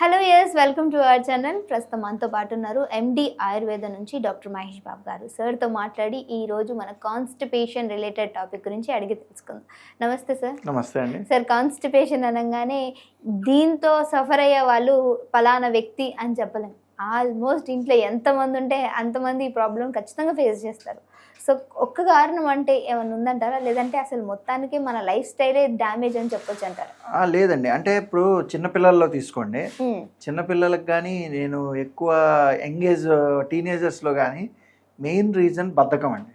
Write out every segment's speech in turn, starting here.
Hello yes welcome to our channel ప్రస్తుతం మనతో పాటు ఉన్నారు ఎండి ఆయుర్వేద నుంచి డాక్టర్ మహేష్ బాబు గారు. సార్తో మాట్లాడి ఈ రోజు మన కాన్స్టిపేషన్ రిలేటెడ్ టాపిక్ గురించి అడిగి తెలుసుకుందాం. నమస్తే సార్ నమస్తే అండి. సార్ కాన్స్టిపేషన్ అనగానే దీంతో సఫర్ అయ్యే వాళ్ళు పలానా వ్యక్తి అని చెప్పలేం. ఆల్మోస్ట్ ఇంట్లో ఎంతమంది ఉంటే అంతమంది ఈ ప్రాబ్లం ఖచ్చితంగా ఫేస్ చేస్తారు. సో ఒక్క కారణం అంటే ఏమైనా ఉందంటారా? లేదంటే అసలు మొత్తానికి మన లైఫ్ స్టైలే డ్యామేజ్ అని చెప్పొచ్చు అంటారా? లేదండి. అంటే ఇప్పుడు చిన్నపిల్లల్లో తీసుకోండి. చిన్నపిల్లలకు కానీ నేను ఎక్కువ యంగేజ్ టీనేజర్స్లో కానీ మెయిన్ రీజన్ బద్ధకం అండి.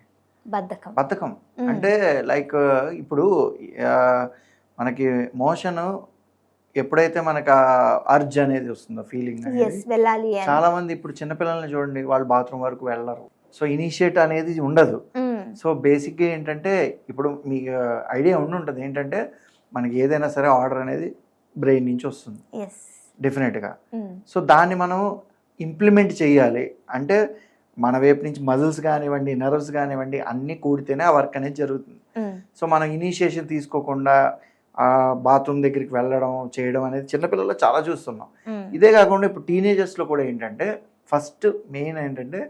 బద్ధకం. బద్ధకం. అంటే లైక్ ఇప్పుడు మనకి మోషన్ ఎప్పుడైతే మనకు అర్జ్ అనేది వస్తుందో ఫీలింగ్ అనేది వెళ్ళాలి చాలా మంది ఇప్పుడు చిన్నపిల్లల్ని చూడండి వాళ్ళు బాత్రూమ్ వరకు వెళ్ళరు. సో ఇనిషియేట్ అనేది ఉండదు. సో బేసిక్గా ఏంటంటే ఇప్పుడు మీకు ఐడియా ఉండి ఉంటుంది. ఏంటంటే మనకి ఏదైనా సరే ఆర్డర్ అనేది బ్రెయిన్ నుంచి వస్తుంది. డెఫినెట్గా. సో దాన్ని మనం ఇంప్లిమెంట్ చేయాలి. అంటే మన వైపు నుంచి మజిల్స్ కానివ్వండి నర్వ్స్ కానివ్వండి అన్నీ కూడితేనే ఆ వర్క్ అనేది జరుగుతుంది. సో మనం ఇనిషియేషన్ తీసుకోకుండా ఆ బాత్రూమ్ దగ్గరికి వెళ్ళడం చేయడం అనేది చిన్నపిల్లల్లో చాలా చూస్తున్నాం. ఇదే కాకుండా ఇప్పుడు టీనేజర్స్లో కూడా ఏంటంటే ఫస్ట్ మెయిన్ ఏంటంటే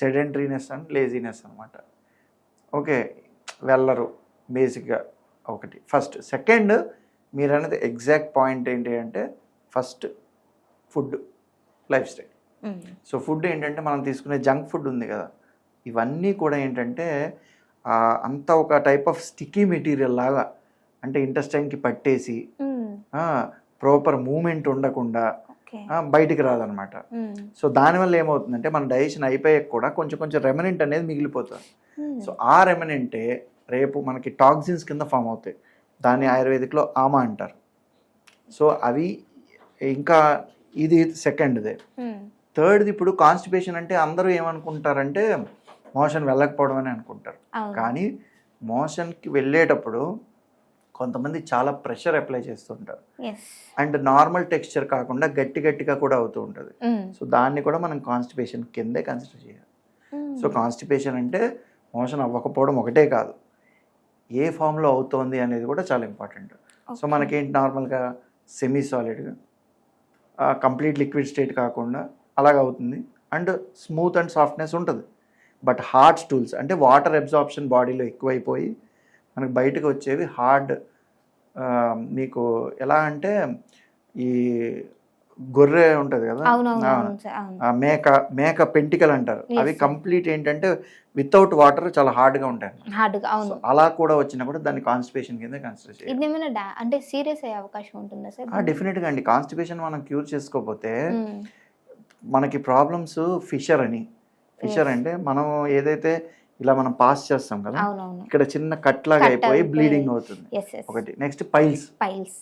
సెడెంటరీనెస్ అండ్ లేజినెస్ అనమాట ఓకే వెళ్ళరు బేసిక్గా ఒకటి. ఫస్ట్ సెకండ్ మీరు అనేది ఎగ్జాక్ట్ పాయింట్ ఏంటి అంటే first food lifestyle. So food ఏంటంటే మనం తీసుకునే జంక్ ఫుడ్ ఉంది కదా. ఇవన్నీ కూడా ఏంటంటే అంతా ఒక టైప్ ఆఫ్ స్టిక్కీ మెటీరియల్ లాగా అంటే ఇంటెస్టైన్కి పట్టేసి. ప్రాపర్ మూమెంట్ ఉండకుండా బయటికి రాదనమాట. సో దానివల్ల ఏమవుతుందంటే మన డైజెషన్ అయిపోయాక కూడా కొంచెం కొంచెం రెమనెంట్ అనేది మిగిలిపోతుంది. సో ఆ రెమనెంటే రేపు మనకి టాక్సిన్స్ కింద ఫామ్ అవుతాయి దాన్ని ఆయుర్వేదిక్లో ఆమా అంటారు సో అవి ఇంకా ఇది సెకండ్దే. థర్డ్ది ఇప్పుడు కాన్స్టిపేషన్ అంటే అందరూ ఏమనుకుంటారంటే మోషన్ వెళ్ళకపోవడం అని అనుకుంటారు. కానీ మోషన్కి వెళ్ళేటప్పుడు కొంతమంది చాలా ప్రెషర్ అప్లై చేస్తుంటారు. అండ్ నార్మల్ టెక్స్చర్ కాకుండా గట్టి గట్టిగా కూడా అవుతూ ఉంటుంది. మ్మ్. సో దాన్ని కూడా మనం కాన్స్టిపేషన్ కిందే కన్సిడర్ చేయాలి. మ్మ్. సో కాన్స్టిపేషన్ అంటే మోషన్ అవ్వకపోవడం ఒకటే కాదు. ఏ ఫామ్లో అవుతోంది అనేది కూడా చాలా ఇంపార్టెంట్. సో. మనకేంటి నార్మల్గా సెమీ సాలిడ్గా కంప్లీట్ లిక్విడ్ స్టేట్ కాకుండా అలాగ అవుతుంది. అండ్ స్మూత్ అండ్ సాఫ్ట్నెస్ ఉంటుంది. బట్ హార్డ్ స్టూల్స్ అంటే వాటర్ అబ్జార్ప్షన్ బాడీలో ఎక్కువైపోయి మనకు బయటకు వచ్చేవి హార్డ్ మీకు ఎలా అంటే ఈ గొర్రె ఉంటుంది కదా మేక మేక పెంటికలు అంటారు అవి. కంప్లీట్ ఏంటంటే వితౌట్ వాటర్ చాలా ఉంటాయి. హార్డ్గా అవును So, అలా కూడా వచ్చినా కూడా దాన్ని కాన్స్టిపేషన్ కింద కన్సిడర్ చేయాలి అంటే సీరియస్ అయ్యే అవకాశం ఉంటుందా సార్ డెఫినెట్గా అండి కాన్స్టిపేషన్ మనం క్యూర్ చేసుకోకపోతే. మనకి ప్రాబ్లమ్స్ ఫిషర్ అని ఫిషర్. అంటే మనం ఏదైతే ఇలా మనం పాస్ చేస్తాం కదా ఇక్కడ చిన్న కట్ లాగా అయిపోయి. బ్లీడింగ్ అవుతుంది. ఒకటి next piles piles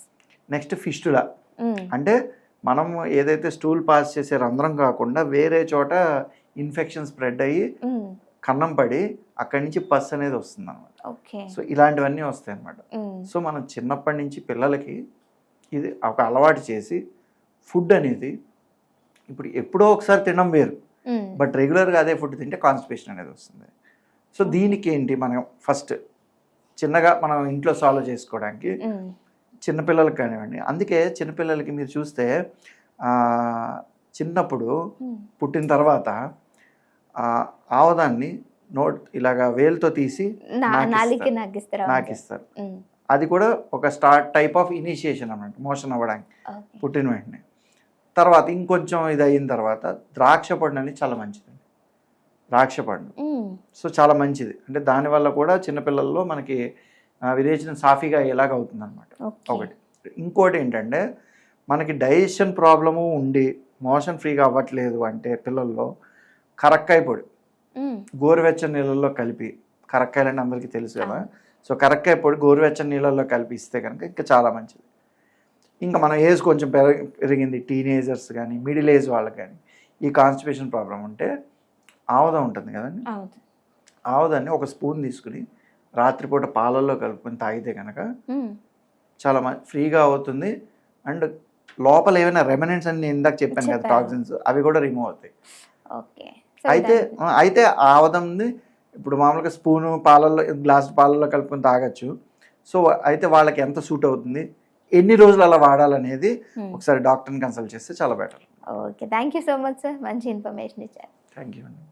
next fistula అంటే మనం ఏదైతే స్టూల్ పాస్ చేసే రంధ్రం కాకుండా వేరే చోట ఇన్ఫెక్షన్ స్ప్రెడ్ అయ్యి కన్నం పడి అక్కడి నుంచి పస్ అనేది వస్తుంది అనమాట ఓకే సో ఇలాంటివన్నీ వస్తాయి అనమాట సో మనం చిన్నప్పటి నుంచి పిల్లలకి ఇది ఒక అలవాటు చేసి ఫుడ్ అనేది ఇప్పుడు ఎప్పుడో ఒకసారి తినడం వేరు. బట్ రెగ్యులర్గా అదే ఫుడ్ తింటే కాన్స్టిపేషన్ అనేది వస్తుంది. సో దీనికి ఏంటి మనం ఫస్ట్ చిన్నగా మనం ఇంట్లో సాల్వ్ చేసుకోవడానికి చిన్నపిల్లలకి కానివ్వండి. అందుకే చిన్నపిల్లలకి మీరు చూస్తే చిన్నప్పుడు పుట్టిన తర్వాత ఆవదాన్ని నోట్ ఇలాగా వేలుతో తీసి నాకిస్తారు. అది కూడా ఒక స్టార్ట్ టైప్ ఆఫ్ ఇనిషియేషన్ అన్నమాట మోషన్ అవ్వడానికి. పుట్టిన వెంటనే. తర్వాత ఇంకొంచెం ఇది అయిన తర్వాత ద్రాక్ష పండు అనేది చాలా మంచిది. ద్రాక్ష పండు సో చాలా మంచిది. అంటే దానివల్ల కూడా చిన్నపిల్లల్లో మనకి విరేచనం సాఫీగా ఎలాగ అవుతుంది అనమాట ఒకటి. ఇంకోటి ఏంటంటే మనకి డైజెషన్ ప్రాబ్లము ఉండి మోషన్ ఫ్రీగా అవ్వట్లేదు అంటే పిల్లల్లో కరక్కాయ పొడి. గోరువెచ్చని నీళ్ళల్లో కలిపి కరక్కాయలు అంటే అందరికీ తెలుసు కదా. సో కరక్కాయ పొడి గోరువెచ్చని నీళ్ళల్లో కలిపి ఇస్తే కనుక ఇంకా చాలా మంచిది. ఇంకా మన ఏజ్ కొంచెం పెరగ పెరిగింది టీనేజర్స్ కానీ మిడిల్ ఏజ్ వాళ్ళకి కానీ ఈ కాన్స్టిపేషన్ ప్రాబ్లం ఉంటే ఆవదం ఉంటుంది కదండి? ఆవదాన్ని ఒక స్పూన్ తీసుకుని రాత్రిపూట పాలల్లో కలుపుకొని తాగితే కనుక చాలా ఫ్రీగా అవుతుంది. అండ్ లోపల ఏమైనా రెమనెంట్స్ అని నేను ఇందాక చెప్పాను కదా. టాక్సిన్స్ అవి కూడా రిమూవ్ అవుతాయి. ఓకే. అయితే అయితే ఆవదంది ఇప్పుడు మామూలుగా స్పూను పాలల్లో గ్లాస్ పాలల్లో కలుపుకొని తాగొచ్చు. సో అయితే వాళ్ళకి ఎంత సూట్ అవుతుంది? ఎన్ని రోజులు అలా వాడాలనేది. ఒకసారి డాక్టర్ని కన్సల్ట్ చేస్తే చాలా better. Okay. Thank you so much sir. మంచి ఇన్ఫర్మేషన్ ఇచ్చారు. థ్యాంక్ యూ అండి.